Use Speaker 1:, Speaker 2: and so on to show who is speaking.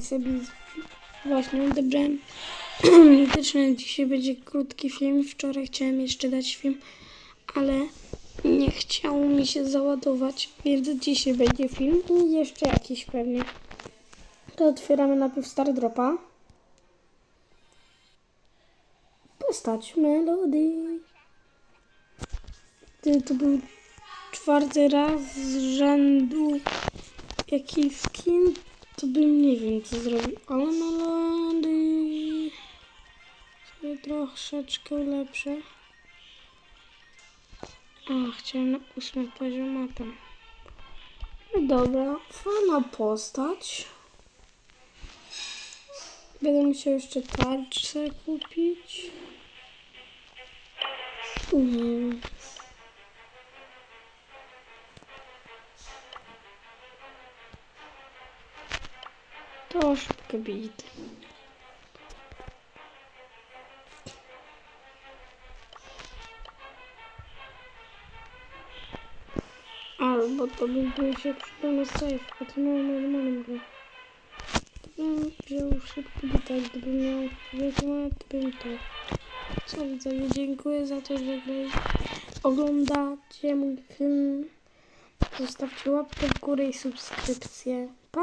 Speaker 1: sobie właśnie odebrałem mityczny. Dzisiaj będzie krótki film. Wczoraj chciałem jeszcze dać film, ale nie chciało mi się załadować, więc dzisiaj będzie film i jeszcze jakiś pewnie. To otwieramy najpierw Star Dropa. Postać Melody. Ty, To był czwarty raz z rzędu jaki skin, to bym nie wiem co zrobił, ale Melody sobie troszeczkę lepsze. A, chciałem na ósmy poziom, a tam. No dobra, fajna postać. Będę musiał jeszcze tarczę kupić. Nie wiem. To szybko. Albo to był się przypomniał safe, to miał normalną grę. To bym wziął szybko bita, gdybym miał wiedzę, to bym to. Co widzowie, dziękuję za to, że oglądacie mój film. Zostawcie łapkę w górę i subskrypcję. Pa!